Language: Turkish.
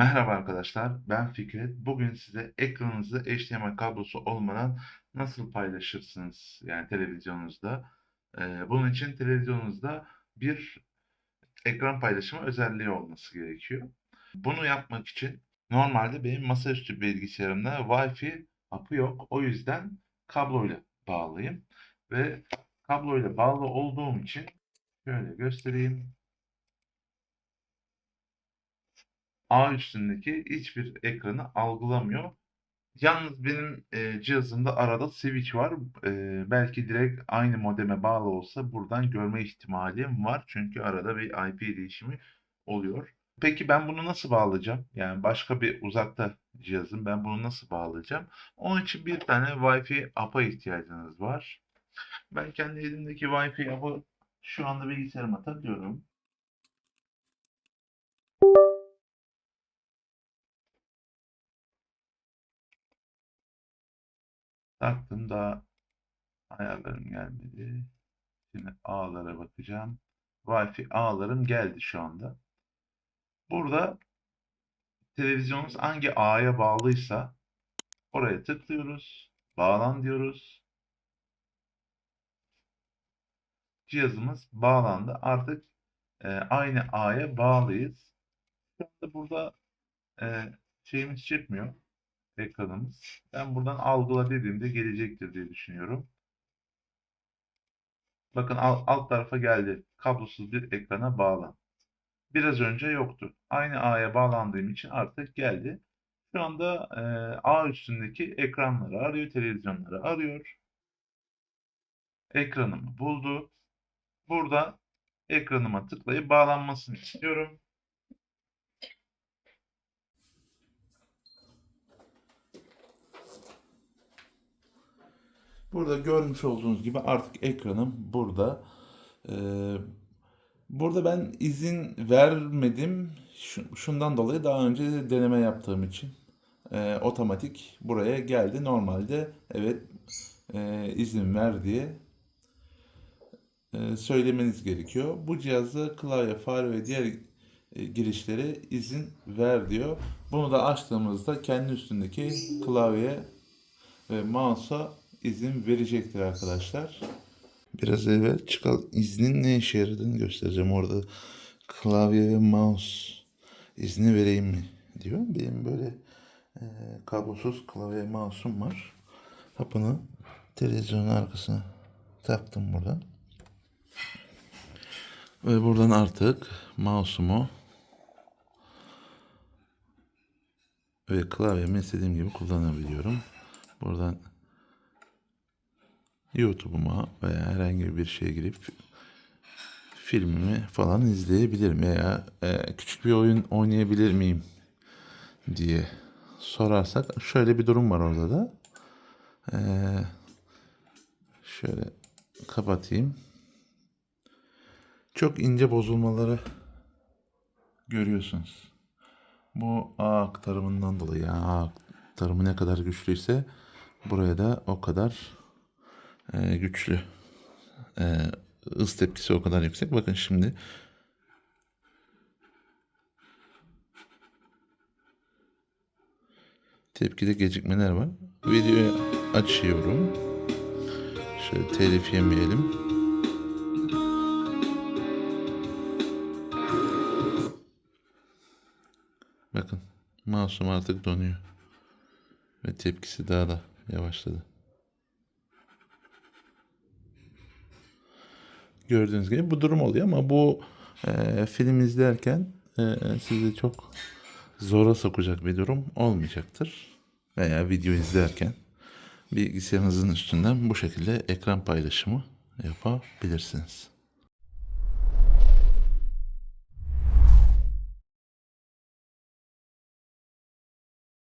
Merhaba arkadaşlar, ben Fikret. Bugün size ekranınızı HDMI kablosu olmadan nasıl paylaşırsınız yani televizyonunuzda. Ee, bunun için televizyonunuzda bir ekran paylaşımı özelliği olması gerekiyor. Bunu yapmak için normalde benim masaüstü bilgisayarımda Wi-Fi hapı yok. O yüzden kabloyla bağlıyım. Ve kabloyla bağlı olduğum için şöyle göstereyim. A üstündeki hiçbir ekranı algılamıyor. Yalnız benim e, cihazımda arada switch var. E, belki direkt aynı modeme bağlı olsa buradan görme ihtimalim var. Çünkü arada bir IP değişimi oluyor. Peki ben bunu nasıl bağlayacağım? Yani başka bir uzakta cihazım. Ben bunu nasıl bağlayacağım? Onun için bir tane Wi-Fi apa ihtiyacınız var. Ben kendi elimdeki Wi-Fi apı şu anda bilgisayarıma takıyorum. Taktım daha ayarlarım gelmedi. Şimdi ağlara bakacağım. Wi-Fi ağlarım geldi şu anda. Burada televizyonumuz hangi ağya bağlıysa oraya tıklıyoruz. Bağlan diyoruz. Cihazımız bağlandı. Artık e, aynı ağya bağlıyız. Şu burada e, şeyimiz çıkmıyor. Ekranımız. Ben buradan algıla dediğimde gelecektir diye düşünüyorum. Bakın alt, tarafa geldi. Kablosuz bir ekrana bağlan. Biraz önce yoktu. Aynı ağya bağlandığım için artık geldi. Şu anda e, ağ üstündeki ekranları arıyor, televizyonları arıyor. Ekranımı buldu. Burada ekranıma tıklayıp bağlanmasını istiyorum. Burada görmüş olduğunuz gibi artık ekranım burada. Ee, burada ben izin vermedim. Şu- Şundan dolayı daha önce deneme yaptığım için Ee, otomatik buraya geldi. Normalde evet e, izin ver diye e, söylemeniz gerekiyor. Bu cihazda klavye, fare ve diğer e, girişlere izin ver diyor. Bunu da açtığımızda kendi üstündeki klavye ve mouse'a izin verecektir arkadaşlar. Biraz evvel çıkan iznin ne işe yaradığını göstereceğim. Orada klavye ve mouse izni vereyim mi diyor. Benim böyle e, kablosuz klavye mouse'um var. Hapını televizyonun arkasına taktım buradan. Ve buradan artık mouse'umu ve klavyemi istediğim gibi kullanabiliyorum. Buradan YouTube'uma veya herhangi bir şeye girip filmimi falan izleyebilirim veya e, küçük bir oyun oynayabilir miyim diye sorarsak şöyle bir durum var orada da. E, şöyle kapatayım. Çok ince bozulmaları görüyorsunuz. Bu ağ aktarımından dolayı ağ aktarımı ne kadar güçlüyse buraya da o kadar e, güçlü. E, tepkisi o kadar yüksek. Bakın şimdi tepkide gecikmeler var. Videoyu açıyorum. Şöyle telif yemeyelim. Bakın masum artık donuyor. Ve tepkisi daha da yavaşladı. Gördüğünüz gibi bu durum oluyor ama bu e, film izlerken e, sizi çok zora sokacak bir durum olmayacaktır. Veya video izlerken bilgisayarınızın üstünden bu şekilde ekran paylaşımı yapabilirsiniz.